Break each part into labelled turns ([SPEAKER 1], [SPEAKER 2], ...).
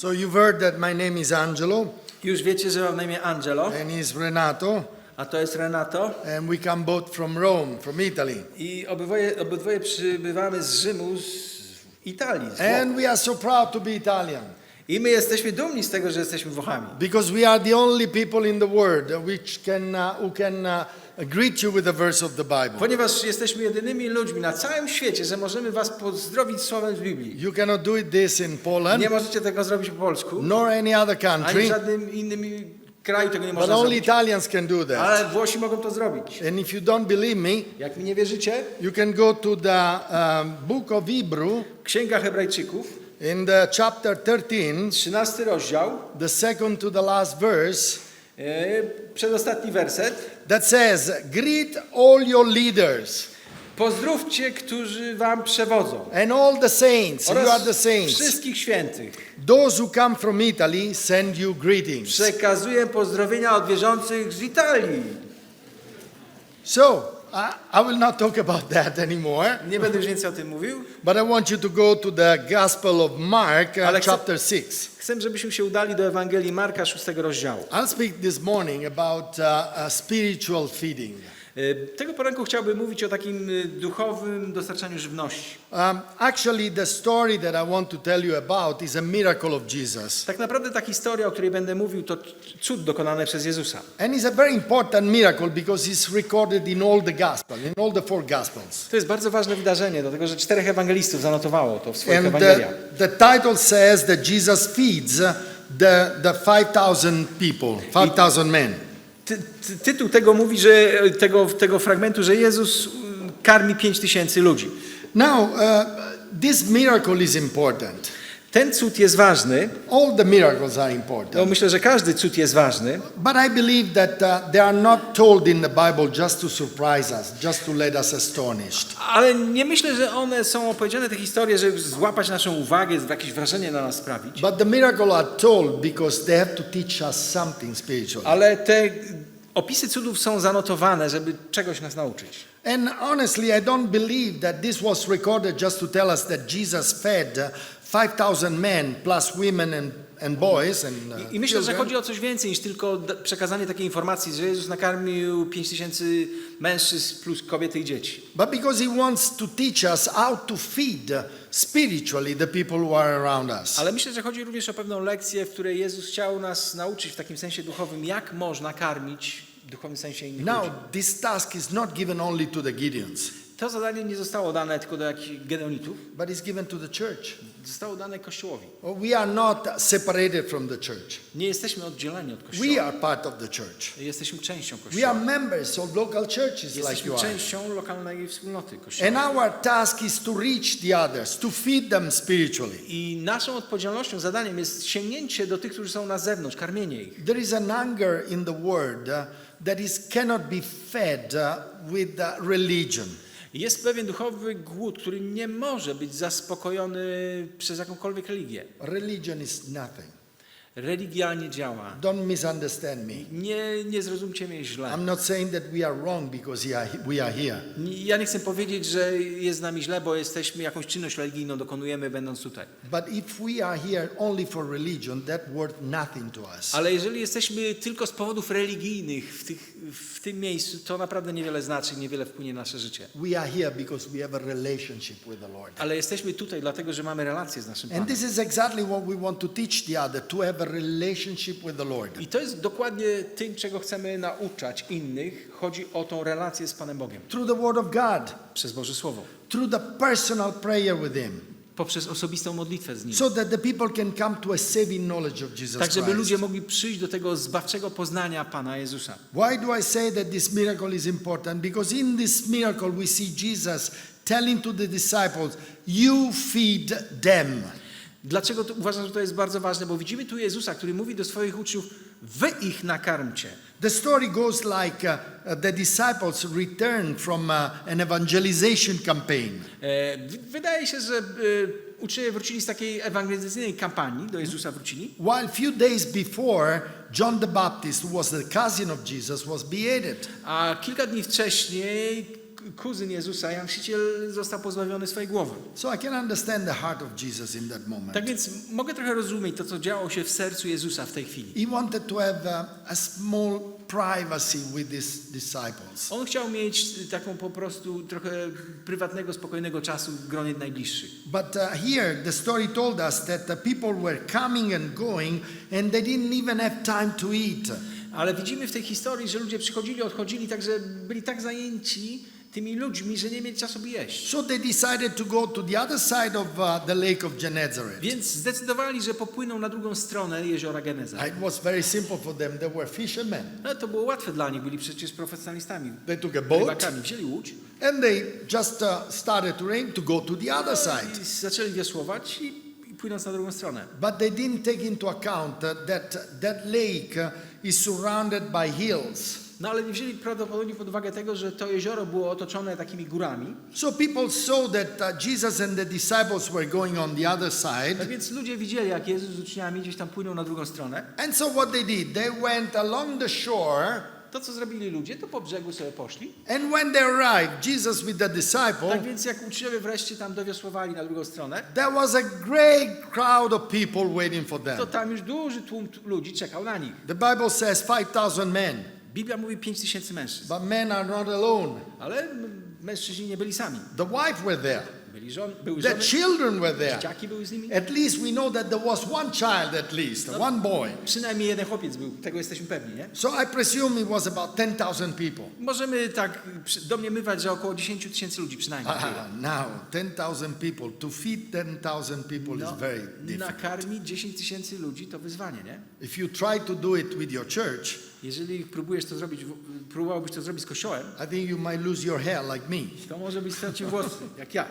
[SPEAKER 1] So you've heard that my name is Angelo
[SPEAKER 2] Już wiecie, że mam na imię Angelo,
[SPEAKER 1] and he's Renato,
[SPEAKER 2] a to jest Renato.
[SPEAKER 1] and we come both from Rome, from Italy.
[SPEAKER 2] I obydwoje, obydwoje przybywamy z Rzymu, z Italii. Z.
[SPEAKER 1] And we are so proud to be Italian
[SPEAKER 2] I my jesteśmy dumni z tego, że jesteśmy Włochami.
[SPEAKER 1] because we are the only people in the world which can, uh, who can uh, greet you with a verse of the Bible.
[SPEAKER 2] Ponieważ jesteśmy jedynymi ludźmi na całym świecie, że możemy was pozdrowić słowem z Biblii.
[SPEAKER 1] You cannot do it this in Poland
[SPEAKER 2] Nie możecie tego zrobić po polsku,
[SPEAKER 1] nor any other
[SPEAKER 2] ani w
[SPEAKER 1] country,
[SPEAKER 2] żadnym innym kraju tego nie
[SPEAKER 1] but
[SPEAKER 2] można
[SPEAKER 1] only
[SPEAKER 2] zrobić.
[SPEAKER 1] Italians can do that.
[SPEAKER 2] Ale Włosi mogą to zrobić.
[SPEAKER 1] And if you don't believe me,
[SPEAKER 2] Jak mi nie wierzycie,
[SPEAKER 1] you can go to the um, book of Hebrew
[SPEAKER 2] Księga Hebrajczyków,
[SPEAKER 1] in the chapter 13,
[SPEAKER 2] 13 rozdział,
[SPEAKER 1] the second to the last verse.
[SPEAKER 2] E, przedostatni werset.
[SPEAKER 1] that says, Greet all your leaders
[SPEAKER 2] Pozdrówcie, którzy wam przewodzą.
[SPEAKER 1] and all the saints. You are the saints.
[SPEAKER 2] wszystkich świętych.
[SPEAKER 1] Those who come from Italy send you greetings.
[SPEAKER 2] Przekazuję pozdrowienia od wierzących z Italii.
[SPEAKER 1] So, I, I will not talk about that anymore,
[SPEAKER 2] Nie będę już więcej o tym mówił.
[SPEAKER 1] but I want you to go to the Gospel of Mark, uh,
[SPEAKER 2] Ale chcę-
[SPEAKER 1] chapter 6.
[SPEAKER 2] Chcę, żebyśmy się udali do Ewangelii Marka 6 rozdziału.
[SPEAKER 1] I'll speak this morning about uh, uh, spiritual feeding.
[SPEAKER 2] E, Tego poranku chciałbym mówić o takim e, duchowym dostarczaniu żywności.
[SPEAKER 1] Um, actually, the story that I want to tell you about is a miracle of Jesus.
[SPEAKER 2] Tak naprawdę ta historia, o której będę mówił, to cud dokonany przez Jezusa.
[SPEAKER 1] And it's a very important miracle because it's recorded in all the Gospels, in all the four Gospels.
[SPEAKER 2] To jest bardzo ważne wydarzenie, dlatego że czterech ewangelistów zanotowało to w swoich
[SPEAKER 1] And
[SPEAKER 2] Ewangeliach.
[SPEAKER 1] the, the title says that Jesus feeds the, the 5,000 people, 5,000 men.
[SPEAKER 2] Ty, ty, tytuł tego mówi, że tego, tego fragmentu, że Jezus mm, karmi pięć tysięcy ludzi.
[SPEAKER 1] Now, uh, this miracle is important.
[SPEAKER 2] Ten cud jest ważny,
[SPEAKER 1] All the miracles are
[SPEAKER 2] no
[SPEAKER 1] important.
[SPEAKER 2] myślę, że każdy cud jest ważny,
[SPEAKER 1] But I believe that uh, they are not told in the Bible just to surprise us, just to let us astonished.
[SPEAKER 2] ale nie myślę, że one są opowiedziane, te historie, żeby złapać naszą uwagę, jakieś wrażenie na nas sprawić.
[SPEAKER 1] But the miracle are told because they have to teach us something spiritual.
[SPEAKER 2] Ale te opisy cudów są zanotowane, żeby czegoś nas nauczyć.
[SPEAKER 1] And honestly, I don't believe that this was recorded just to tell us that Jesus fed 5,000 men plus women and, and boys and uh,
[SPEAKER 2] I, myślę, że
[SPEAKER 1] children.
[SPEAKER 2] chodzi o coś więcej niż tylko d- przekazanie takiej informacji, że Jezus nakarmił pięć tysięcy mężczyzn plus kobiety i dzieci.
[SPEAKER 1] But because he wants to teach us how to feed spiritually the people who are around us.
[SPEAKER 2] Ale myślę, że chodzi również o pewną lekcję, w której Jezus chciał nas nauczyć w takim sensie duchowym, jak można karmić w duchowym sensie innych
[SPEAKER 1] Now,
[SPEAKER 2] ludzi.
[SPEAKER 1] this task is not given only to the Gideons,
[SPEAKER 2] To zadanie nie zostało dane tylko do jakichś gedeonitów,
[SPEAKER 1] but it's given to the church.
[SPEAKER 2] zostało dane Kościołowi.
[SPEAKER 1] We are not separated from the church.
[SPEAKER 2] Nie jesteśmy oddzieleni od
[SPEAKER 1] We
[SPEAKER 2] Kościoła.
[SPEAKER 1] are part of the church.
[SPEAKER 2] Jesteśmy częścią
[SPEAKER 1] We
[SPEAKER 2] Kościoła.
[SPEAKER 1] are members of local churches like
[SPEAKER 2] Jesteśmy
[SPEAKER 1] you are.
[SPEAKER 2] częścią lokalnej wspólnoty
[SPEAKER 1] And
[SPEAKER 2] Kościoła.
[SPEAKER 1] our task is to reach the others, to feed them spiritually.
[SPEAKER 2] I naszą odpowiedzialnością, zadaniem jest sięgnięcie do tych, którzy są na zewnątrz, karmienie ich.
[SPEAKER 1] There is an hunger in the world uh, that is cannot be fed uh, with uh, religion.
[SPEAKER 2] Jest pewien duchowy głód, który nie może być zaspokojony przez jakąkolwiek religię.
[SPEAKER 1] Religion is nothing.
[SPEAKER 2] Religia nie działa.
[SPEAKER 1] Don't misunderstand me.
[SPEAKER 2] Nie, nie zrozumcie mnie źle.
[SPEAKER 1] I'm not saying that we are wrong because we are- we are here.
[SPEAKER 2] Ja nie chcę powiedzieć, że jest z nami źle, bo jesteśmy jakąś czynność religijną dokonujemy będąc tutaj.
[SPEAKER 1] But if we are here only for religion, that worth nothing to us.
[SPEAKER 2] Ale jeżeli jesteśmy tylko z powodów religijnych w, tych, w tym miejscu, to naprawdę niewiele znaczy, niewiele wpłynie na nasze życie.
[SPEAKER 1] We are here because we have a relationship with the Lord.
[SPEAKER 2] Ale jesteśmy tutaj dlatego, że mamy relację z naszym
[SPEAKER 1] And
[SPEAKER 2] Panem.
[SPEAKER 1] this is exactly what we want to teach the other, to have a relationship with the Lord.
[SPEAKER 2] I to jest dokładnie tym, czego chcemy nauczać innych. Chodzi o tą relację z Panem Bogiem.
[SPEAKER 1] Through the Word of God,
[SPEAKER 2] Przez Boże Słowo.
[SPEAKER 1] through the personal prayer with Him,
[SPEAKER 2] Poprzez osobistą modlitwę z Nim.
[SPEAKER 1] so that the people can come to a saving knowledge of Jesus
[SPEAKER 2] Tak, żeby
[SPEAKER 1] Christ.
[SPEAKER 2] ludzie mogli przyjść do tego zbawczego poznania Pana Jezusa.
[SPEAKER 1] Why do I say that this miracle is important? Because in this miracle we see Jesus telling to the disciples, You feed them.
[SPEAKER 2] Dlaczego to, uważam, że to jest bardzo ważne? Bo widzimy tu Jezusa, który mówi do swoich uczniów, wy ich nakarmcie.
[SPEAKER 1] The story goes like uh, the disciples returned from uh, an evangelization campaign.
[SPEAKER 2] E, wydaje się, że e, uczniowie wrócili z takiej ewangelizacyjnej kampanii, do Jezusa wrócili.
[SPEAKER 1] While few days before, John the Baptist, who was the cousin of Jesus, was beheaded.
[SPEAKER 2] A kilka dni wcześniej kuzyn Jezusa, Jan Chrzciciel, został pozbawiony swojej głowy.
[SPEAKER 1] So I can understand the heart of Jesus in that moment.
[SPEAKER 2] Tak więc mogę trochę rozumieć to, co działo się w sercu Jezusa w tej chwili.
[SPEAKER 1] He wanted to have a, a small privacy with his disciples.
[SPEAKER 2] On chciał mieć taką po prostu trochę prywatnego, spokojnego czasu w gronie najbliższych.
[SPEAKER 1] But uh, here, the story told us that the people were coming and going, and they didn't even have time to eat.
[SPEAKER 2] Ale widzimy w tej historii, że ludzie przychodzili, odchodzili, także byli tak zajęci tymi ludźmi, że nie mieli czasu jeść.
[SPEAKER 1] So they decided to go to the other side of uh, the lake of Gennesaret.
[SPEAKER 2] Więc zdecydowali, że popłyną na drugą stronę jeziora Geneza.
[SPEAKER 1] It was very simple for them. They were fishermen.
[SPEAKER 2] No to było łatwe dla nich, byli przecież profesjonalistami,
[SPEAKER 1] They took a boat
[SPEAKER 2] rybakami. Wzięli łódź
[SPEAKER 1] and they just uh, started to rain to go to the other side.
[SPEAKER 2] i zaczęli wiosłować i, i płynąc na drugą stronę.
[SPEAKER 1] But they didn't take into account uh, that that lake uh, is surrounded by hills.
[SPEAKER 2] No ale nie wzięli prawdopodobnie pod uwagę tego, że to jezioro było otoczone takimi górami.
[SPEAKER 1] So people saw that uh, Jesus and the disciples were going on the other
[SPEAKER 2] Tak
[SPEAKER 1] side.
[SPEAKER 2] więc ludzie widzieli, jak Jezus z uczniami gdzieś tam płynął na drugą stronę.
[SPEAKER 1] And so what they did, they went along the shore,
[SPEAKER 2] To, co zrobili ludzie, to po brzegu sobie poszli.
[SPEAKER 1] and when they arrived, Jesus with the
[SPEAKER 2] Tak
[SPEAKER 1] disciple,
[SPEAKER 2] więc jak uczniowie wreszcie tam dowiosłowali na drugą stronę,
[SPEAKER 1] there was a great crowd of people waiting for
[SPEAKER 2] to
[SPEAKER 1] them.
[SPEAKER 2] tam już duży tłum ludzi czekał na nich.
[SPEAKER 1] The Bible says 5,000 men,
[SPEAKER 2] Biblia mówi 5 tysięcy mężczyzn,
[SPEAKER 1] but men are not alone.
[SPEAKER 2] ale mężczyźni nie byli sami.
[SPEAKER 1] The wife were there,
[SPEAKER 2] Byli żon, były
[SPEAKER 1] the
[SPEAKER 2] żony,
[SPEAKER 1] children were there.
[SPEAKER 2] dzieciaki były z nimi.
[SPEAKER 1] At least we know that there was one child, at least, one boy.
[SPEAKER 2] Przynajmniej jeden chłopiec był, tego jesteśmy pewni, nie?
[SPEAKER 1] So I presume it was about 10,000 people.
[SPEAKER 2] Możemy tak domniemywać, że około 10 tysięcy ludzi przynajmniej. było.
[SPEAKER 1] Ah, now, 10,000 people, to feed 10,000 people
[SPEAKER 2] No,
[SPEAKER 1] is very difficult.
[SPEAKER 2] nakarmić 10 tysięcy ludzi to wyzwanie, nie?
[SPEAKER 1] If you try to do it with your church,
[SPEAKER 2] Jeżeli próbujesz to zrobić, próbowałbyś to zrobić z kościołem,
[SPEAKER 1] I think you might lose your hair like me.
[SPEAKER 2] to może byś stracił włosy, jak ja.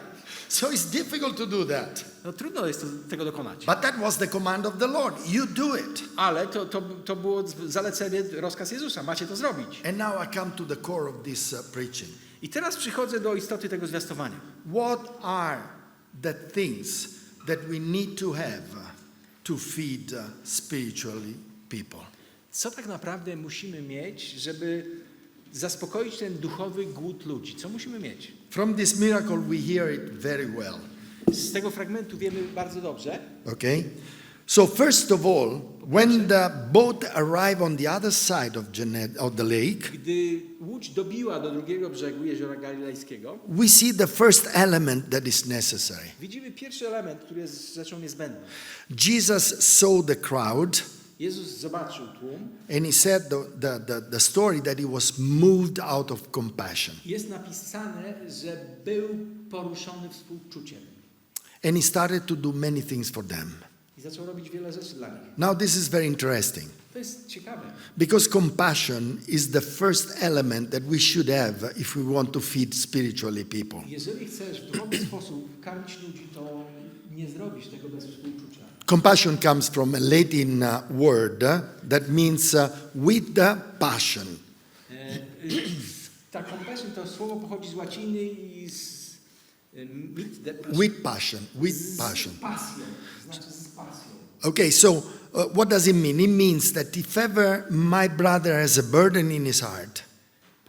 [SPEAKER 1] So it's difficult to do that.
[SPEAKER 2] No trudno jest to, tego dokonać.
[SPEAKER 1] But that was the command of the Lord. You do it.
[SPEAKER 2] Ale to, to, to było zalecenie, rozkaz Jezusa, macie to zrobić.
[SPEAKER 1] And now I come to the core of this uh, preaching.
[SPEAKER 2] I teraz przychodzę do istoty tego zwiastowania.
[SPEAKER 1] What are the things that we need to have to feed uh, spiritually people?
[SPEAKER 2] Co tak naprawdę musimy mieć, żeby zaspokoić ten duchowy głód ludzi? Co musimy mieć?
[SPEAKER 1] From this miracle, we hear it very well.
[SPEAKER 2] Z tego fragmentu wiemy bardzo dobrze,
[SPEAKER 1] Okay? So, first of all, when the boat arrived on the other side of, Gened- of the lake,
[SPEAKER 2] gdy łódź dobiła do drugiego brzegu jeziora Galilejskiego,
[SPEAKER 1] we see the first element that is necessary.
[SPEAKER 2] widzimy pierwszy element, który jest rzeczą niezbędną.
[SPEAKER 1] Jesus saw the crowd
[SPEAKER 2] Jezus zobaczył tłum.
[SPEAKER 1] and he said the, the, the, the story that he was moved out of compassion.
[SPEAKER 2] Jest napisane, że był poruszony współczuciem
[SPEAKER 1] And he started to do many things for them.
[SPEAKER 2] i zaczął robić wiele rzeczy dla nich.
[SPEAKER 1] Now, this is very interesting
[SPEAKER 2] To jest ciekawe,
[SPEAKER 1] because compassion is the first element that we should have if we want to feed spiritually people.
[SPEAKER 2] jeżeli chcesz w duchowy sposób karmić ludzi, to nie zrobisz tego bez współczucia.
[SPEAKER 1] Compassion comes from a Latin uh, word uh, that means uh, with the passion.
[SPEAKER 2] Y, Ta compassion to słowo pochodzi z łaciny i z mit, de,
[SPEAKER 1] With passion, with passion.
[SPEAKER 2] z pasją.
[SPEAKER 1] Okay, so uh, what does it mean? It means that if ever my brother has a burden in his heart,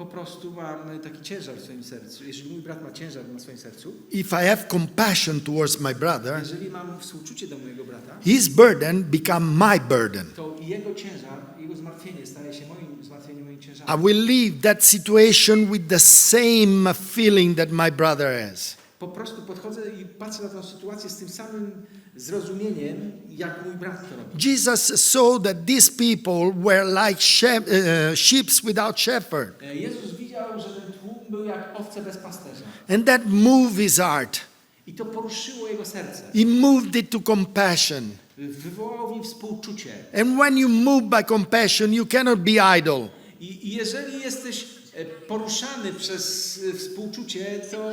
[SPEAKER 2] Po prostu mam taki ciężar w swoim sercu. Jeżeli mój brat ma ciężar na swoim sercu,
[SPEAKER 1] if I have compassion towards my brother,
[SPEAKER 2] jeżeli mam współczucie do mojego brata,
[SPEAKER 1] his burden become my burden.
[SPEAKER 2] to jego ciężar, jego zmartwienie staje się moim zmartwieniem, moim ciężarem.
[SPEAKER 1] I will leave that situation with the same feeling that my brother has.
[SPEAKER 2] Po prostu podchodzę i patrzę na tę sytuację z tym samym zrozumieniem, jak mój brat to robi.
[SPEAKER 1] Jesus saw that these people were like uh, sheep without shepherd.
[SPEAKER 2] E, Jezus widział, że ten tłum był jak owce bez pasterza.
[SPEAKER 1] And that moved his heart.
[SPEAKER 2] I to poruszyło jego serce.
[SPEAKER 1] He moved it to compassion.
[SPEAKER 2] Wywołało w nim współczucie.
[SPEAKER 1] And when you move by compassion, you cannot be idle.
[SPEAKER 2] I, jeżeli jesteś e, poruszany przez e, współczucie, to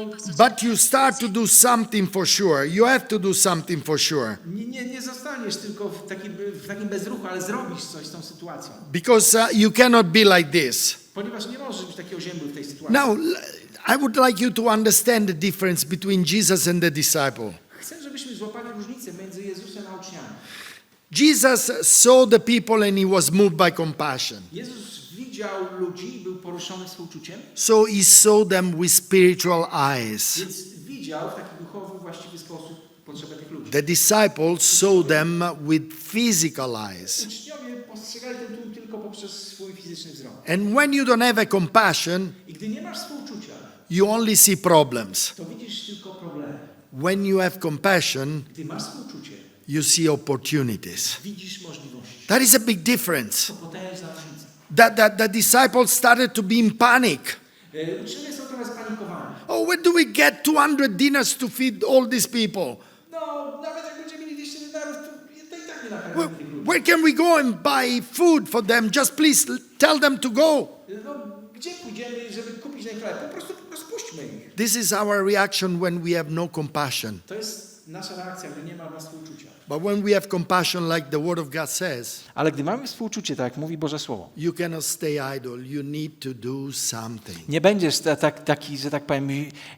[SPEAKER 1] But you start to do something for sure. You have to do something for sure.
[SPEAKER 2] nie, nie, nie zostaniesz tylko w takim, w takim bezruchu, ale zrobisz coś z tą sytuacją.
[SPEAKER 1] Because uh, you cannot be like this.
[SPEAKER 2] Ponieważ nie możesz być taki oziębły w tej sytuacji.
[SPEAKER 1] Now, l- I would like you to understand the difference between Jesus and the disciple.
[SPEAKER 2] Chcę, żebyśmy złapali różnicę między Jezusem a uczniami.
[SPEAKER 1] Jesus saw the people and he was moved by compassion.
[SPEAKER 2] Jezus widział ludzi był poruszony współczuciem,
[SPEAKER 1] So he saw them with spiritual eyes.
[SPEAKER 2] więc widział w taki duchowy, właściwy sposób potrzebę tych ludzi.
[SPEAKER 1] The disciples saw them with physical eyes.
[SPEAKER 2] Uczniowie postrzegali ten tłum tylko poprzez swój fizyczny wzrok.
[SPEAKER 1] And when you don't have a compassion,
[SPEAKER 2] I gdy nie masz współczucia,
[SPEAKER 1] you only see problems.
[SPEAKER 2] to widzisz tylko problemy.
[SPEAKER 1] When you have compassion,
[SPEAKER 2] Gdy masz współczucie,
[SPEAKER 1] you see opportunities.
[SPEAKER 2] widzisz możliwości.
[SPEAKER 1] That is a big difference.
[SPEAKER 2] To.
[SPEAKER 1] That, that the disciples started to be in panic.
[SPEAKER 2] Uczniowie są trochę spanikowani.
[SPEAKER 1] Oh, where do we get 200 dinners to feed all these people?
[SPEAKER 2] No, nawet jak będziemy mieli 200 denarów, to, to i tak nie
[SPEAKER 1] Where,
[SPEAKER 2] nakarmimy tych ludzi.
[SPEAKER 1] where can we go and buy food for them? Just please tell them to go.
[SPEAKER 2] No, gdzie pójdziemy, żeby kupić ten chleb? Po prostu rozpuśćmy ich.
[SPEAKER 1] This is our reaction when we have no compassion.
[SPEAKER 2] To jest nasza reakcja, gdy nie ma nas współczucia.
[SPEAKER 1] But when we have compassion, like the Word of God says,
[SPEAKER 2] Ale gdy mamy współczucie, tak jak mówi Boże Słowo,
[SPEAKER 1] you cannot stay idle. You need to do something.
[SPEAKER 2] nie będziesz ta, tak, taki, że tak powiem,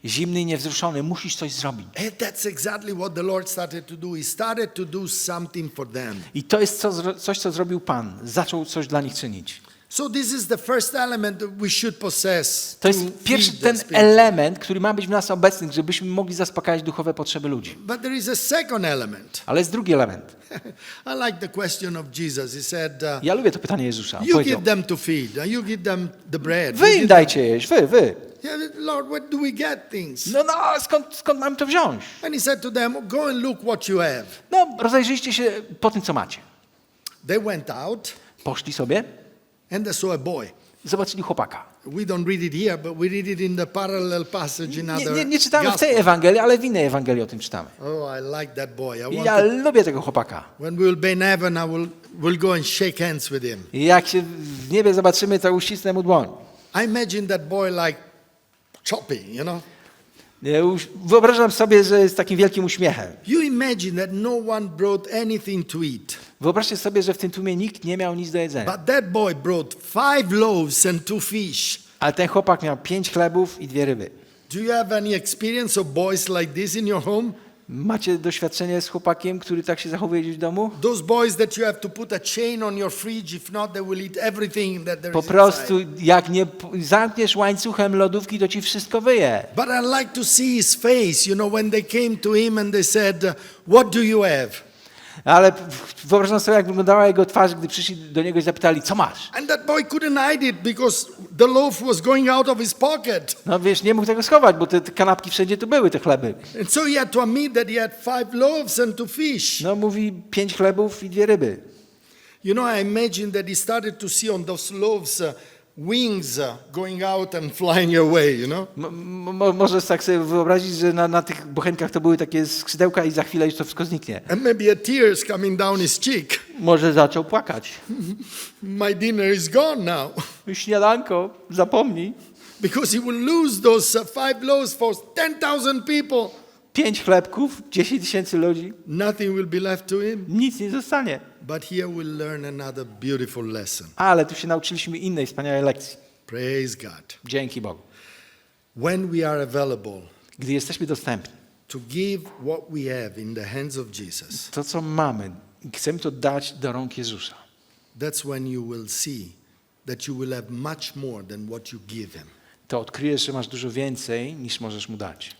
[SPEAKER 2] zimny i niewzruszony, musisz coś zrobić.
[SPEAKER 1] And that's exactly what the Lord started to do. He started to do something for them.
[SPEAKER 2] I to jest co, zro- coś, co zrobił Pan. Zaczął coś dla nich czynić.
[SPEAKER 1] So this is the first element that we should possess.
[SPEAKER 2] To jest pierwszy ten
[SPEAKER 1] spirit.
[SPEAKER 2] element, który ma być w nas obecny, żebyśmy mogli zaspokajać duchowe potrzeby ludzi.
[SPEAKER 1] But there is a second element.
[SPEAKER 2] Ale jest drugi element.
[SPEAKER 1] I like the question of Jesus. He said, uh,
[SPEAKER 2] Ja lubię to pytanie Jezusa.
[SPEAKER 1] You
[SPEAKER 2] Powiedział,
[SPEAKER 1] give them to feed, uh, you give them the bread.
[SPEAKER 2] wy
[SPEAKER 1] You
[SPEAKER 2] im
[SPEAKER 1] give
[SPEAKER 2] dajcie jeść, wy, wy.
[SPEAKER 1] Yeah, Lord, where do we get things?
[SPEAKER 2] No, no, skąd, skąd mam to wziąć?
[SPEAKER 1] And he said to them, Go and look what you have.
[SPEAKER 2] No, rozejrzyjcie się po tym, co macie.
[SPEAKER 1] They went out
[SPEAKER 2] Poszli sobie,
[SPEAKER 1] and they saw a boy.
[SPEAKER 2] zobaczyli chłopaka.
[SPEAKER 1] We don't read it here, but we read it in the parallel passage in
[SPEAKER 2] Nie,
[SPEAKER 1] other
[SPEAKER 2] nie, nie czytamy w tej. Ewangelii, ale w innej Ewangelii o tym czytamy.
[SPEAKER 1] Oh, I like that boy. I want
[SPEAKER 2] ja
[SPEAKER 1] to,
[SPEAKER 2] lubię tego chłopaka.
[SPEAKER 1] when we will be in heaven, I will will go and shake hands with him.
[SPEAKER 2] Jak się w niebie zobaczymy, to uścisnę mu dłoń.
[SPEAKER 1] I imagine that boy like choppy, you know.
[SPEAKER 2] Wyobrażam sobie, że jest takim wielkim uśmiechem.
[SPEAKER 1] You imagine that no one brought anything to eat,
[SPEAKER 2] Wyobraźcie sobie, że w tym tłumie nikt nie miał nic do jedzenia.
[SPEAKER 1] but that boy brought five loaves and two fish.
[SPEAKER 2] Ale ten chłopak miał pięć chlebów i dwie ryby.
[SPEAKER 1] Do you have any experience of boys like this in your home?
[SPEAKER 2] Macie doświadczenie z chłopakiem, który tak się zachowuje gdzieś w domu?
[SPEAKER 1] Those boys that you have to put a chain on your fridge, if not, they will eat everything that there
[SPEAKER 2] Po
[SPEAKER 1] is
[SPEAKER 2] prostu,
[SPEAKER 1] inside.
[SPEAKER 2] jak nie zamkniesz łańcuchem lodówki, to ci wszystko wyje.
[SPEAKER 1] But I like to see his face, you know, when they came to him and they said, What do you have?
[SPEAKER 2] Ale wyobrażam sobie, jak wyglądała jego twarz, gdy przyszli do niego i zapytali, co masz?
[SPEAKER 1] And that boy couldn't hide it because the loaf was going out of his pocket.
[SPEAKER 2] No wiesz, nie mógł tego schować, bo te, te kanapki wszędzie tu były, te chleby.
[SPEAKER 1] And so he had to admit that he had five loaves and two fish.
[SPEAKER 2] No mówi, pięć chlebów i dwie ryby.
[SPEAKER 1] You know, I imagine that he started to see on those loaves uh, wings going out and flying away, you know?
[SPEAKER 2] M- m- możesz tak sobie wyobrazić, że na, na tych bochenkach to były takie skrzydełka i za chwilę już to wszystko zniknie.
[SPEAKER 1] And maybe a tears coming down his cheek.
[SPEAKER 2] Może zaczął płakać.
[SPEAKER 1] My dinner is gone now.
[SPEAKER 2] Śniadanko, zapomnij.
[SPEAKER 1] because he will lose those uh, five loaves for 10,000 people.
[SPEAKER 2] Pięć chlebków, 10 tysięcy ludzi,
[SPEAKER 1] Nothing will be left to him.
[SPEAKER 2] nic nie zostanie.
[SPEAKER 1] But here we'll learn another beautiful lesson.
[SPEAKER 2] Ale tu się nauczyliśmy innej wspaniałej lekcji.
[SPEAKER 1] Praise God.
[SPEAKER 2] Dzięki Bogu.
[SPEAKER 1] When we are available
[SPEAKER 2] Gdy jesteśmy dostępni,
[SPEAKER 1] to give what we have in the hands of Jesus,
[SPEAKER 2] to co mamy, chcemy to dać do rąk Jezusa.
[SPEAKER 1] that's when you will see that you will have much more than what you give him.
[SPEAKER 2] To odkryjesz, że masz dużo więcej niż możesz mu dać.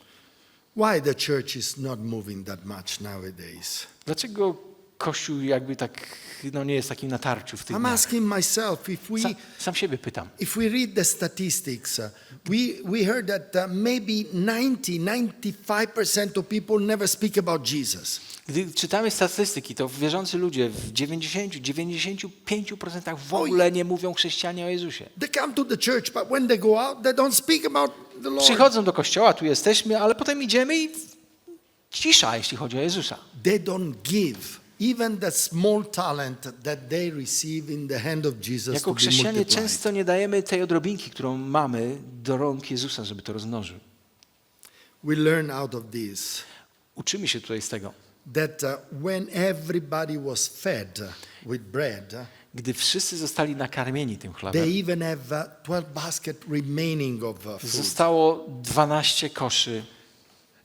[SPEAKER 1] Why the church is not moving that much nowadays?
[SPEAKER 2] Dlaczego Kościół jakby tak, no nie jest takim natarciu w tych
[SPEAKER 1] I'm
[SPEAKER 2] dniach?
[SPEAKER 1] asking myself if we
[SPEAKER 2] Sam, sam siebie pytam.
[SPEAKER 1] If we read the statistics, uh, we, we heard that uh, maybe 90, 95% of people never speak about Jesus.
[SPEAKER 2] Gdy czytamy statystyki, to wierzący ludzie w 90-95% w ogóle nie mówią chrześcijanie o Jezusie.
[SPEAKER 1] They come to the church, but when they go out, they don't speak about.
[SPEAKER 2] Przychodzą do kościoła, tu jesteśmy, ale potem idziemy i cisza, jeśli chodzi o Jezusa.
[SPEAKER 1] They don't give even the small talent that they receive in the hand of Jesus
[SPEAKER 2] Jako chrześcijanie często nie dajemy tej odrobinki, którą mamy, do rąk Jezusa, żeby to rozmnożył.
[SPEAKER 1] We learn out of this
[SPEAKER 2] Uczymy się tutaj z tego.
[SPEAKER 1] that uh, when everybody was fed with bread,
[SPEAKER 2] Gdy wszyscy zostali nakarmieni tym
[SPEAKER 1] they
[SPEAKER 2] chlebem,
[SPEAKER 1] even have uh, 12 basket remaining of uh, food.
[SPEAKER 2] zostało 12 koszy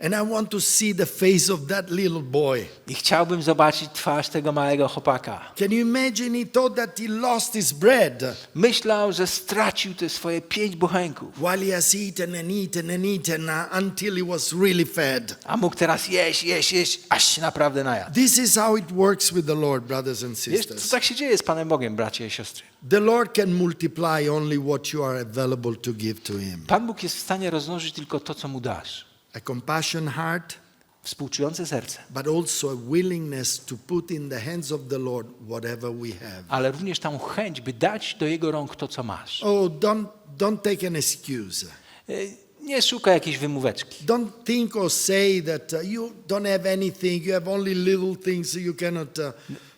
[SPEAKER 1] And I want to see the face of that little boy.
[SPEAKER 2] I chciałbym zobaczyć twarz tego małego chłopaka.
[SPEAKER 1] Can you imagine? He thought that he lost his bread
[SPEAKER 2] Myślał, że stracił te swoje pięć bochenków,
[SPEAKER 1] while he has eaten and eaten and eaten uh, until he was really fed.
[SPEAKER 2] a mógł teraz jeść, jeść, jeść, aż się naprawdę najadł.
[SPEAKER 1] This is how it works with the Lord, brothers and
[SPEAKER 2] Wiesz,
[SPEAKER 1] sisters.
[SPEAKER 2] tak się dzieje z Panem Bogiem, bracie i siostry?
[SPEAKER 1] The Lord can multiply only what you are available to give to Him.
[SPEAKER 2] Pan Bóg jest w stanie rozmnożyć tylko to, co mu dasz.
[SPEAKER 1] A compassion heart,
[SPEAKER 2] Współczujące serce,
[SPEAKER 1] but also a willingness to put in the hands of the Lord whatever we have.
[SPEAKER 2] ale również tą chęć, by dać do Jego rąk to, co masz.
[SPEAKER 1] Oh, don't, don't take an excuse.
[SPEAKER 2] Y, Nie szukaj jakiejś wymóweczki.
[SPEAKER 1] Don't think or say that uh, you don't have anything, you have only little things, so you cannot, uh,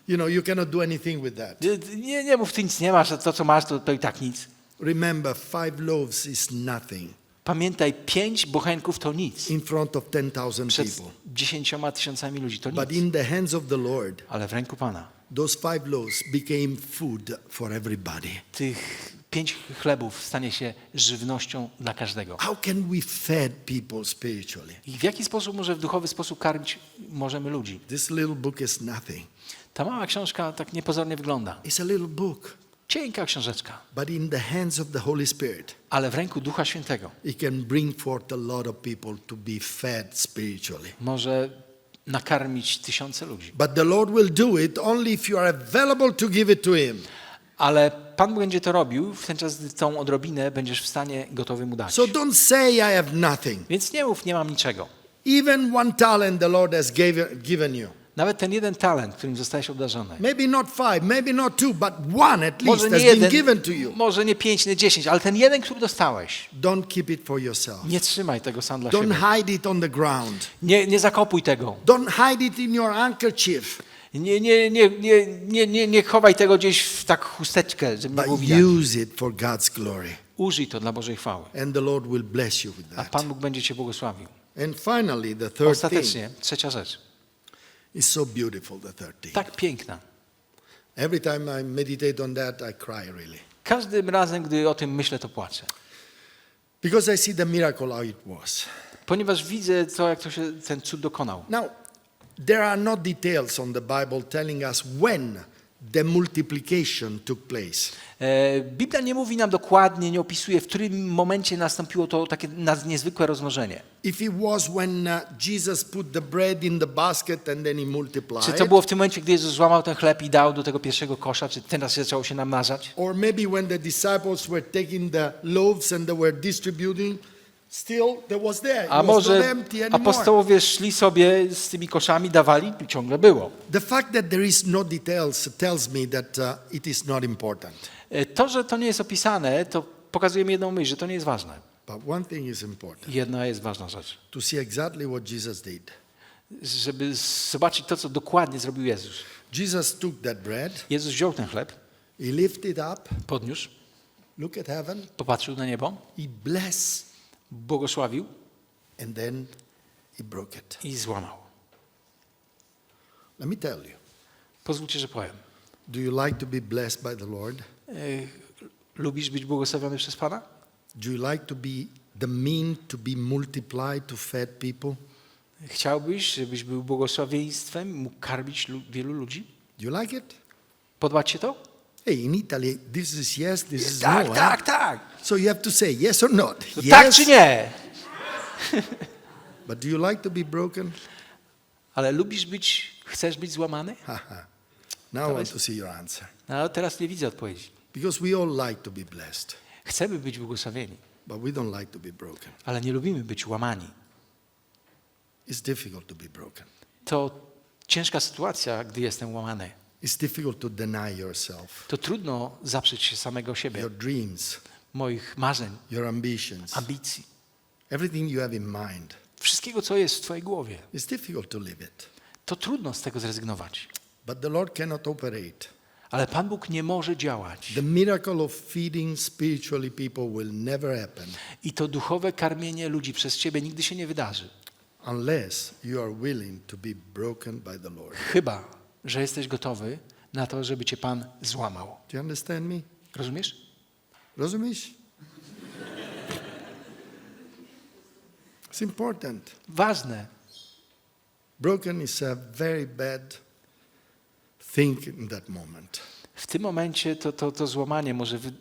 [SPEAKER 1] you know, you cannot do anything with that.
[SPEAKER 2] Nie, nie mów, ty nic nie masz, to, co masz, to, to i tak nic.
[SPEAKER 1] Remember, five loaves is nothing
[SPEAKER 2] Pamiętaj, pięć bochenków to nic.
[SPEAKER 1] in front of 10,000
[SPEAKER 2] Przed
[SPEAKER 1] people.
[SPEAKER 2] dziesięcioma tysiącami ludzi to
[SPEAKER 1] But
[SPEAKER 2] nic.
[SPEAKER 1] in the hands of the Lord,
[SPEAKER 2] Ale w ręku Pana
[SPEAKER 1] those five loaves became food for everybody.
[SPEAKER 2] tych pięć chlebów stanie się żywnością dla każdego.
[SPEAKER 1] How can we feed people spiritually?
[SPEAKER 2] I w jaki sposób może w duchowy sposób karmić możemy ludzi?
[SPEAKER 1] This little book is nothing.
[SPEAKER 2] Ta mała książka tak niepozornie wygląda.
[SPEAKER 1] It's a little book,
[SPEAKER 2] Cienka książeczka,
[SPEAKER 1] but in the hands of the Holy Spirit,
[SPEAKER 2] ale w ręku Ducha Świętego
[SPEAKER 1] it can bring forth a lot of people to be fed spiritually.
[SPEAKER 2] może nakarmić tysiące ludzi.
[SPEAKER 1] But the Lord will do it only if you are available to give it to Him.
[SPEAKER 2] Ale Pan będzie to robił w ten czas, gdy tą odrobinę będziesz w stanie gotowy mu dać.
[SPEAKER 1] So don't say, I have nothing.
[SPEAKER 2] Więc nie mów, nie mam niczego.
[SPEAKER 1] Even one talent the Lord has given you.
[SPEAKER 2] Nawet ten jeden talent, którym zostałeś obdarzony.
[SPEAKER 1] Maybe not five, maybe not two, but one at least
[SPEAKER 2] Może
[SPEAKER 1] has
[SPEAKER 2] nie
[SPEAKER 1] been given
[SPEAKER 2] jeden,
[SPEAKER 1] to you.
[SPEAKER 2] może nie pięć, nie dziesięć, ale ten jeden, który dostałeś,
[SPEAKER 1] Don't keep it for yourself.
[SPEAKER 2] nie trzymaj tego sam dla
[SPEAKER 1] Don't
[SPEAKER 2] siebie.
[SPEAKER 1] hide it on the ground.
[SPEAKER 2] Nie, nie zakopuj tego.
[SPEAKER 1] Don't hide it in your handkerchief,
[SPEAKER 2] Nie, nie, nie, nie, nie, nie, nie chowaj tego gdzieś w tak chusteczkę, żeby nie
[SPEAKER 1] but
[SPEAKER 2] widać.
[SPEAKER 1] use it for God's glory.
[SPEAKER 2] Użyj to dla Bożej chwały.
[SPEAKER 1] And the Lord will bless you with
[SPEAKER 2] A
[SPEAKER 1] that.
[SPEAKER 2] Pan Bóg będzie Cię błogosławił.
[SPEAKER 1] And finally, the third thing
[SPEAKER 2] Ostatecznie, trzecia rzecz.
[SPEAKER 1] Is so beautiful, the third thing.
[SPEAKER 2] Tak piękna.
[SPEAKER 1] Every time I meditate on that, I cry really.
[SPEAKER 2] Każdym razem, gdy o tym myślę, to płaczę.
[SPEAKER 1] Because I see the miracle how it was.
[SPEAKER 2] Ponieważ widzę to, jak to się ten cud dokonał.
[SPEAKER 1] Now, there are no details on the Bible telling us when the multiplication took place.
[SPEAKER 2] E, Biblia nie mówi nam dokładnie, nie opisuje, w którym momencie nastąpiło to takie naz- niezwykłe rozmnożenie.
[SPEAKER 1] If it was when uh, Jesus put the bread in the basket and then he multiplied,
[SPEAKER 2] Czy to było w tym momencie, gdy Jezus złamał ten chleb i dał do tego pierwszego kosza, czy teraz zaczęło się namnażać?
[SPEAKER 1] or maybe when the disciples were taking the loaves and they were distributing, still there was there. It
[SPEAKER 2] A może apostołowie szli sobie z tymi koszami, dawali i ciągle było.
[SPEAKER 1] The fact that there is no details tells me that uh, it is not important.
[SPEAKER 2] E, To, że to nie jest opisane, to pokazuje mi jedną myśl, że to nie jest ważne.
[SPEAKER 1] But one thing is important
[SPEAKER 2] Jedna jest ważna rzecz.
[SPEAKER 1] to see exactly what Jesus did.
[SPEAKER 2] Żeby zobaczyć to, co dokładnie zrobił Jezus.
[SPEAKER 1] Jesus took that bread,
[SPEAKER 2] Jezus wziął ten chleb,
[SPEAKER 1] he lifted up,
[SPEAKER 2] podniósł,
[SPEAKER 1] look at heaven,
[SPEAKER 2] popatrzył na niebo,
[SPEAKER 1] he blessed,
[SPEAKER 2] błogosławił
[SPEAKER 1] and then he broke it.
[SPEAKER 2] i złamał.
[SPEAKER 1] Let me tell you,
[SPEAKER 2] Pozwólcie, że powiem.
[SPEAKER 1] do you like to be blessed by the Lord?
[SPEAKER 2] E, Lubisz być błogosławiony przez Pana?
[SPEAKER 1] Do you like to be the mean to be multiplied to feed people?
[SPEAKER 2] Chciałbyś, żebyś był błogosławieństwem, mógł karmić lu- wielu ludzi?
[SPEAKER 1] Do you like it?
[SPEAKER 2] Podoba ci to?
[SPEAKER 1] Hey, in Italy, this is yes, this is
[SPEAKER 2] Tak,
[SPEAKER 1] no.
[SPEAKER 2] tak,
[SPEAKER 1] huh?
[SPEAKER 2] Tak.
[SPEAKER 1] So you have to say yes or not.
[SPEAKER 2] To
[SPEAKER 1] yes.
[SPEAKER 2] Tak czy nie?
[SPEAKER 1] But do you like to be broken?
[SPEAKER 2] Ale lubisz być, chcesz być złamany?
[SPEAKER 1] Haha. Now I want to see your answer.
[SPEAKER 2] No, ale teraz nie widzę odpowiedzi.
[SPEAKER 1] Because we all like to be blessed,
[SPEAKER 2] Chcemy być błogosławieni,
[SPEAKER 1] but we don't like to be broken.
[SPEAKER 2] ale nie lubimy być łamani.
[SPEAKER 1] It's difficult to be broken.
[SPEAKER 2] To ciężka sytuacja, gdy jestem łamany.
[SPEAKER 1] It's difficult to deny yourself,
[SPEAKER 2] To trudno zaprzeć się samego siebie,
[SPEAKER 1] your dreams,
[SPEAKER 2] moich marzeń,
[SPEAKER 1] your ambitions,
[SPEAKER 2] ambicji,
[SPEAKER 1] everything you have in mind.
[SPEAKER 2] wszystkiego, co jest w Twojej głowie.
[SPEAKER 1] It's difficult to live it.
[SPEAKER 2] To trudno z tego zrezygnować.
[SPEAKER 1] But the Lord cannot operate.
[SPEAKER 2] Ale Pan Bóg nie może działać.
[SPEAKER 1] The miracle of feeding spiritually people will never happen
[SPEAKER 2] I to duchowe karmienie ludzi przez Ciebie nigdy się nie wydarzy.
[SPEAKER 1] unless you are willing to be broken by the Lord.
[SPEAKER 2] Chyba, że jesteś gotowy na to, żeby Cię Pan złamał.
[SPEAKER 1] Do you understand me?
[SPEAKER 2] Rozumiesz?
[SPEAKER 1] Rozumiesz? It's important.
[SPEAKER 2] ważne.
[SPEAKER 1] Broken is a very bad thing in that moment.
[SPEAKER 2] W tym momencie to, to, to złamanie może wy,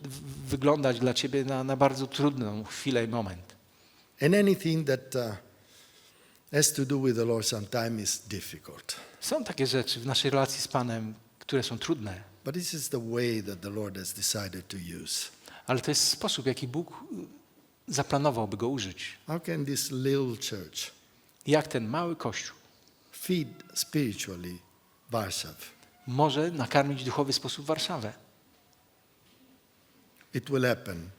[SPEAKER 2] wyglądać dla ciebie na, na bardzo trudną chwilę i moment.
[SPEAKER 1] And anything that uh, has to do with the Lord sometimes is difficult.
[SPEAKER 2] Są takie rzeczy w naszej relacji z Panem, które są trudne,
[SPEAKER 1] But this is the way that the Lord has decided to use.
[SPEAKER 2] Ale to jest sposób, jaki Bóg y, zaplanował, by go użyć.
[SPEAKER 1] How can this little church
[SPEAKER 2] Jak ten mały kościół
[SPEAKER 1] feed spiritually Warsaw?
[SPEAKER 2] może nakarmić w duchowy sposób Warszawę?
[SPEAKER 1] It will happen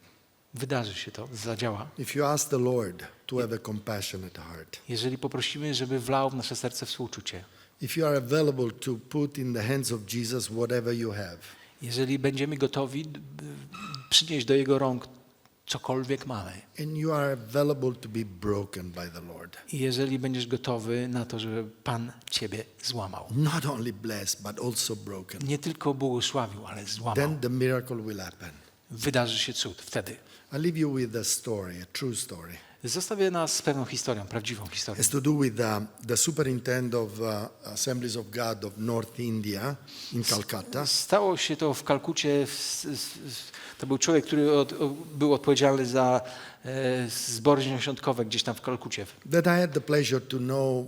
[SPEAKER 2] Wydarzy się to, zadziała.
[SPEAKER 1] if you ask the Lord to have a compassionate heart.
[SPEAKER 2] Jeżeli poprosimy, żeby wlał w nasze serce współczucie.
[SPEAKER 1] If you are available to put in the hands of Jesus whatever you have.
[SPEAKER 2] Jeżeli będziemy gotowi przynieść do Jego rąk cokolwiek mamy.
[SPEAKER 1] And you are available to be broken by the Lord.
[SPEAKER 2] I jeżeli będziesz gotowy na to, żeby Pan Ciebie złamał.
[SPEAKER 1] Not only blessed, but also broken.
[SPEAKER 2] Nie tylko błogosławił, ale złamał.
[SPEAKER 1] Then the miracle will happen.
[SPEAKER 2] Wydarzy się cud wtedy.
[SPEAKER 1] I leave you with a story, a true story.
[SPEAKER 2] Zostawię nas z pewną historią, prawdziwą historią.
[SPEAKER 1] It's to do with uh, the superintendent of uh, Assemblies of God of North India in Calcutta.
[SPEAKER 2] Stało się to w Kalkucie. w- s- s- To był człowiek, który od, o- był odpowiedzialny za e, zbory zielonoświątkowe gdzieś tam w Kalkucie.
[SPEAKER 1] That I had the pleasure to know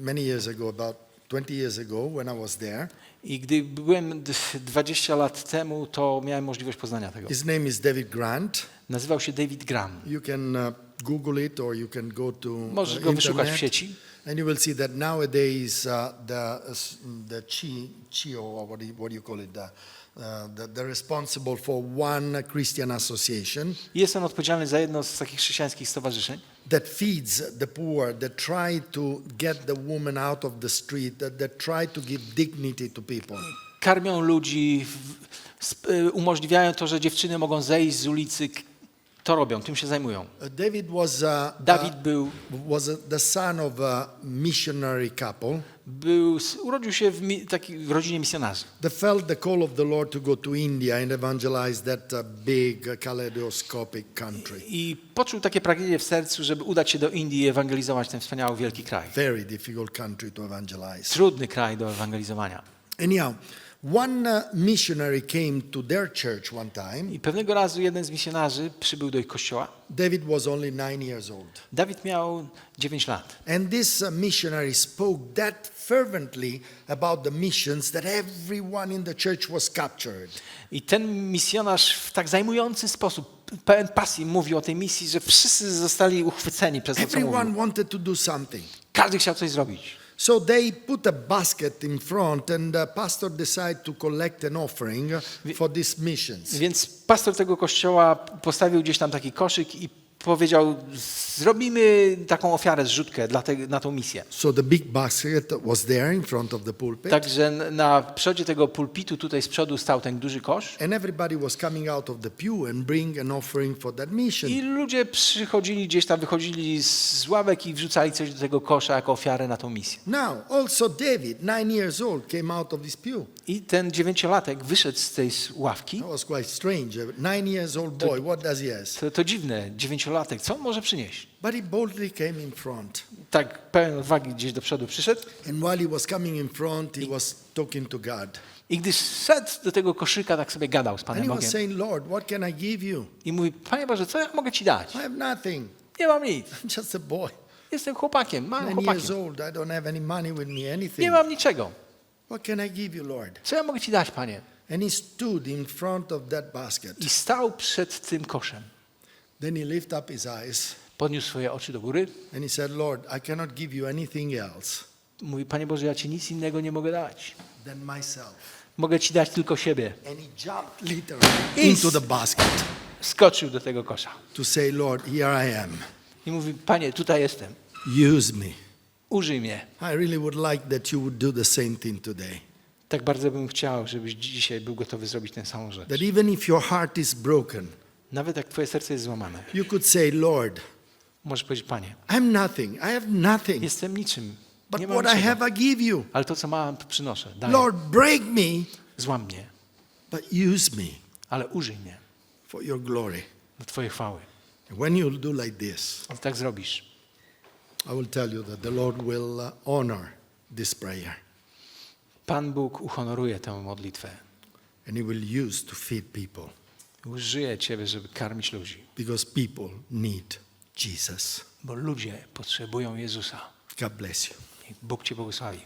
[SPEAKER 1] many years ago, about 20 years ago when I was there.
[SPEAKER 2] I gdy byłem d- 20 lat temu, to miałem możliwość poznania tego.
[SPEAKER 1] His name is David Grant.
[SPEAKER 2] Nazywał się David Graham.
[SPEAKER 1] You can uh, Google it or you can go to uh,
[SPEAKER 2] Możesz go wyszukać w sieci.
[SPEAKER 1] And you will see that nowadays uh, the uh, the chi, CHIO or what do you, what do you call it the, uh, the the responsible for one Christian association
[SPEAKER 2] Jest on odpowiedzialny za jedno z takich chrześcijańskich stowarzyszeń,
[SPEAKER 1] that feeds the poor, that try to get the woman out of the street, that, that try to give dignity to people.
[SPEAKER 2] karmią ludzi, y, umożliwiają to, że dziewczyny mogą zejść z ulicy. To robią, tym się zajmują.
[SPEAKER 1] David was uh,
[SPEAKER 2] Dawid był,
[SPEAKER 1] was uh, the son of a missionary couple
[SPEAKER 2] był urodził się w, mi, taki, w rodzinie misjonarzy.
[SPEAKER 1] that felt the call of the Lord to go to India and evangelize that uh, big uh, kaleidoscopic country.
[SPEAKER 2] I poczuł takie pragnienie w sercu, żeby udać się do Indii i ewangelizować ten wspaniały wielki kraj.
[SPEAKER 1] Very difficult country to evangelize.
[SPEAKER 2] Trudny kraj do ewangelizowania.
[SPEAKER 1] Anyhow, one missionary came to their church one time.
[SPEAKER 2] I pewnego razu jeden z misjonarzy przybył do ich kościoła.
[SPEAKER 1] David was only nine years old.
[SPEAKER 2] Dawid miał 9 lat.
[SPEAKER 1] And this uh, missionary spoke that fervently about the missions that everyone in the church was captured.
[SPEAKER 2] I ten misjonarz w tak zajmujący sposób, pełen pasji mówił o tej misji, że wszyscy zostali uchwyceni przez to, co
[SPEAKER 1] Everyone
[SPEAKER 2] mówił.
[SPEAKER 1] wanted to do something.
[SPEAKER 2] Każdy chciał coś zrobić.
[SPEAKER 1] So they put a basket in front, and the pastor decided to collect an offering for these missions.
[SPEAKER 2] Więc pastor tego kościoła postawił gdzieś tam taki koszyk i powiedział, zrobimy taką ofiarę, zrzutkę dla te, na tą misję.
[SPEAKER 1] So the big basket was there in front of the pulpit,
[SPEAKER 2] Także na przodzie tego pulpitu tutaj z przodu stał ten duży kosz
[SPEAKER 1] and everybody was coming out of the pew and bring an offering for that mission.
[SPEAKER 2] i ludzie przychodzili gdzieś tam, wychodzili z ławek i wrzucali coś do tego kosza jako ofiarę na tą misję.
[SPEAKER 1] Now, also David, nine years old, came out of this pew.
[SPEAKER 2] I ten dziewięciolatek wyszedł z tej ławki.
[SPEAKER 1] That was quite strange. A nine years old boy, what does he have?
[SPEAKER 2] To, to dziwne, dziewięciolatek, co on może przynieść?
[SPEAKER 1] But he boldly came in front.
[SPEAKER 2] Tak pełen odwagi gdzieś do przodu przyszedł
[SPEAKER 1] And while he was coming in front, he was talking to God.
[SPEAKER 2] i gdy szedł do tego koszyka, tak sobie gadał z
[SPEAKER 1] And
[SPEAKER 2] Panem
[SPEAKER 1] he was
[SPEAKER 2] Bogiem.
[SPEAKER 1] saying, Lord, what can I give you?
[SPEAKER 2] I mówi, Panie Boże, co ja mogę Ci dać?
[SPEAKER 1] I have nothing.
[SPEAKER 2] Nie mam nic.
[SPEAKER 1] I'm just a boy.
[SPEAKER 2] Jestem chłopakiem, małym
[SPEAKER 1] Nine years
[SPEAKER 2] chłopakiem.
[SPEAKER 1] old. I don't have any money with me,
[SPEAKER 2] Nie mam niczego.
[SPEAKER 1] What can I give you, Lord?
[SPEAKER 2] Co ja mogę Ci dać, Panie?
[SPEAKER 1] And he stood in front of that basket.
[SPEAKER 2] I stał przed tym koszem.
[SPEAKER 1] Then he lifted up his eyes
[SPEAKER 2] Podniósł swoje oczy do góry.
[SPEAKER 1] and he said, Lord, I cannot give you anything else
[SPEAKER 2] Mówi, Panie Boże, ja Ci nic innego nie mogę dać.
[SPEAKER 1] than myself.
[SPEAKER 2] Mogę Ci dać tylko siebie.
[SPEAKER 1] And he jumped literally into the basket
[SPEAKER 2] Skoczył do tego kosza.
[SPEAKER 1] to say, Lord, here I am.
[SPEAKER 2] I mówi, Panie, tutaj jestem.
[SPEAKER 1] Use me.
[SPEAKER 2] Użyj mnie.
[SPEAKER 1] I really would like that you would do the same thing today.
[SPEAKER 2] Tak bardzo bym chciał, żebyś dzisiaj był gotowy zrobić tę samą rzecz.
[SPEAKER 1] That even if your heart is broken,
[SPEAKER 2] Nawet jak Twoje serce jest złamane,
[SPEAKER 1] you could say, Lord,
[SPEAKER 2] możesz powiedzieć, Panie,
[SPEAKER 1] I'm nothing. I have nothing.
[SPEAKER 2] jestem niczym.
[SPEAKER 1] But
[SPEAKER 2] Nie mam
[SPEAKER 1] what I
[SPEAKER 2] niczego.
[SPEAKER 1] have, I give you.
[SPEAKER 2] Ale to, co mam, przynoszę. Daję.
[SPEAKER 1] Lord, break me,
[SPEAKER 2] Złam mnie,
[SPEAKER 1] but use me
[SPEAKER 2] ale użyj mnie
[SPEAKER 1] for your glory.
[SPEAKER 2] do Twojej chwały.
[SPEAKER 1] And when you do like this,
[SPEAKER 2] I tak zrobisz.
[SPEAKER 1] I will tell you that the Lord will uh, honor this prayer
[SPEAKER 2] Pan Bóg uhonoruje tę modlitwę.
[SPEAKER 1] and He will use to feed people
[SPEAKER 2] Użyje Ciebie, żeby karmić ludzi.
[SPEAKER 1] because people need Jesus.
[SPEAKER 2] Bo ludzie potrzebują Jezusa.
[SPEAKER 1] God bless you.
[SPEAKER 2] Bóg Cię błogosławi.